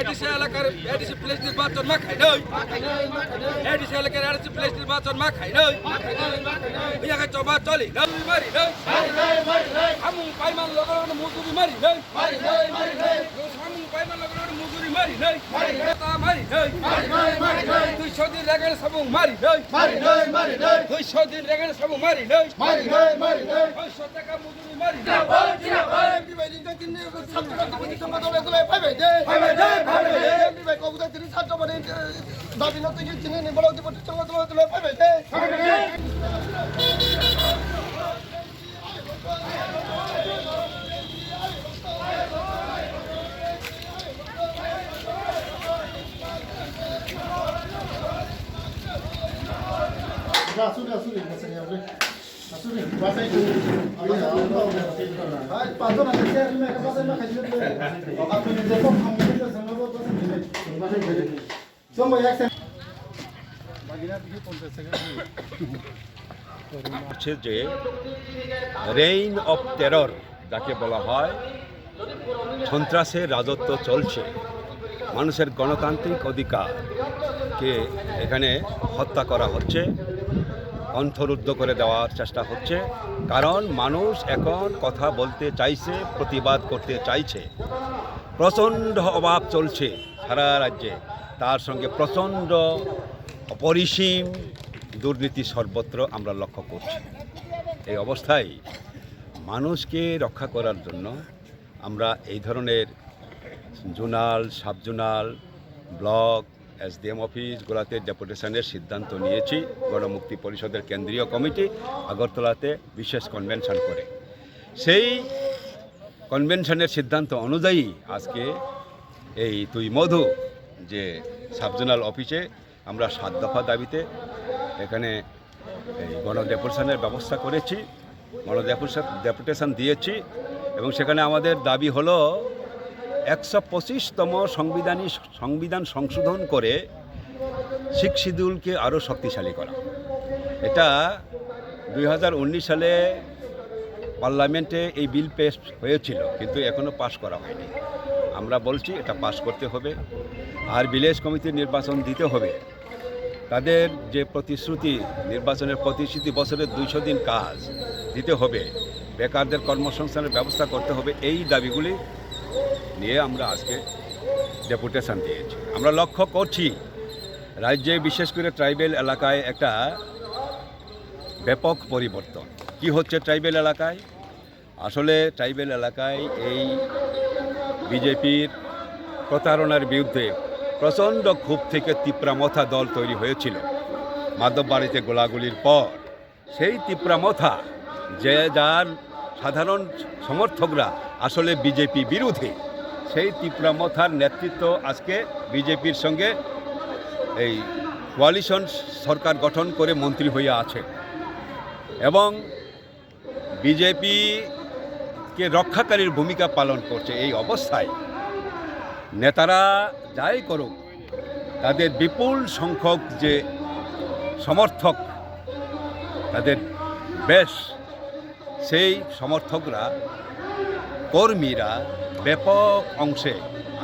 ADC এলাকার ADC place নির্বাচন মা খাই নই এডিসি এলাকার এডিসি প্লেস নির্বাচন মা খাই নই ইয়াকে চবা চলি নই মারি নই আমু পাইমান লগর মজুরি মারি নই আমু পাইমান লগর মজুরি মারি নই তা মারি নই তুই সদিন রেগেন সবু মারি তুই সদিন রেগেন সবু মারি ছয়শো টাকা মজুরি মারি নই আসুন আসুন এখানে আপনি আসুন হচ্ছে যে রেইন অফ টেরর যাকে বলা হয় সন্ত্রাসের রাজত্ব চলছে। মানুষের গণতান্ত্রিক অধিকারকে এখানে হত্যা করা হচ্ছে। অন্তরুদ্ধ করে দেওয়ার চেষ্টা হচ্ছে। কারণ মানুষ এখন কথা বলতে চাইছে, প্রতিবাদ করতে চাইছে। প্রচণ্ড অভাব চলছে সারা রাজ্যে। তার সঙ্গে প্রচণ্ড অপরিসীম দুর্নীতি সর্বত্র আমরা লক্ষ্য করছি। এই অবস্থায় মানুষকে রক্ষা করার জন্য আমরা এই ধরনের zonal sub zonal block SDM অফিসগুলোতে ডেপুটেশনের সিদ্ধান্ত নিয়েছি, গণমুক্তি পরিষদের কেন্দ্রীয় কমিটি আগরতলাতে বিশেষ কনভেনশন করে। সেই কনভেনশনের সিদ্ধান্ত অনুযায়ী আজকে এই তুই মধু যে সাবজোনাল অফিসে আমরা সাত দফা দাবিতে এখানে এই গণডেপুটেশনের ব্যবস্থা করেছি গণডেপুটেশন ডেপুটেশন দিয়েছি এবং সেখানে আমাদের দাবি হলো একশো পঁচিশতম সংবিধানী সংবিধান সংশোধন করে শিখ শিডিউলকে আরও শক্তিশালী করা। এটা দু হাজার উনিশ সালে পার্লামেন্টে এই বিল পেশ হয়েছিল, কিন্তু এখনও পাশ করা হয়নি। আমরা বলছি, এটা পাশ করতে হবে। আর ভিলেজ কমিটির নির্বাচন দিতে হবে। তাদের যে প্রতিশ্রুতি, নির্বাচনের প্রতিশ্রুতি বছরের দুইশো দিন কাজ দিতে হবে। বেকারদের কর্মসংস্থানের ব্যবস্থা করতে হবে। এই দাবিগুলি নিয়ে আমরা আজকে ডেপুটেশন দিয়েছি। আমরা লক্ষ্য করছি, রাজ্যে বিশেষ করে ট্রাইবেল এলাকায় একটা ব্যাপক পরিবর্তন। কি হচ্ছে ট্রাইবেল এলাকায়? আসলে ট্রাইবেল এলাকায় এই বিজেপির প্রতারণার বিরুদ্ধে প্রচণ্ড ক্ষোভ থেকে তিপ্রামথা দল তৈরি হয়েছিল। মাধববাড়িতে গোলাগুলির পর সেই তিপ্রামথা যে যার সাধারণ সমর্থকরা আসলে বিজেপি বিরোধী। সেই তিপ্রামথার নেতৃত্ব আজকে বিজেপির সঙ্গে এই কোয়ালিশন সরকার গঠন করে মন্ত্রী হয়ে আছে। এবং বিজেপিকে রক্ষাকারীর ভূমিকা পালন করছে এই অবস্থায় নেতারা যাই করুক, তাদের বিপুল সংখ্যক যে সমর্থক, তাদের বেশ সেই সমর্থকরা, কর্মীরা ব্যাপক অংশে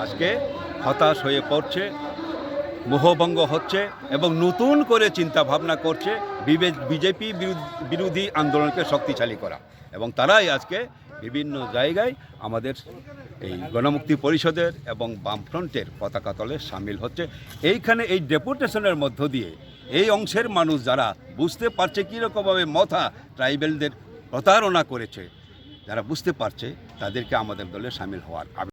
আজকে হতাশ হয়ে পড়ছে, মোহভঙ্গ হচ্ছে এবং নতুন করে চিন্তা ভাবনা করছে বিজেপি বিরোধী আন্দোলনকে শক্তিশালী করা। এবং তারাই আজকে বিভিন্ন জায়গায় আমাদের এই গণমুক্তি পরিষদের এবং বামফ্রন্টের পতাকা তলে সামিল হচ্ছে। এইখানে এই ডেপুটেশনের মধ্য দিয়ে এই অংশের মানুষ যারা বুঝতে পারছে কীরকমভাবে মথা ট্রাইবেলদের প্রতারণা করেছে যারা বুঝতে পারছে তাদেরকে আমাদের দলে সামিল হওয়ার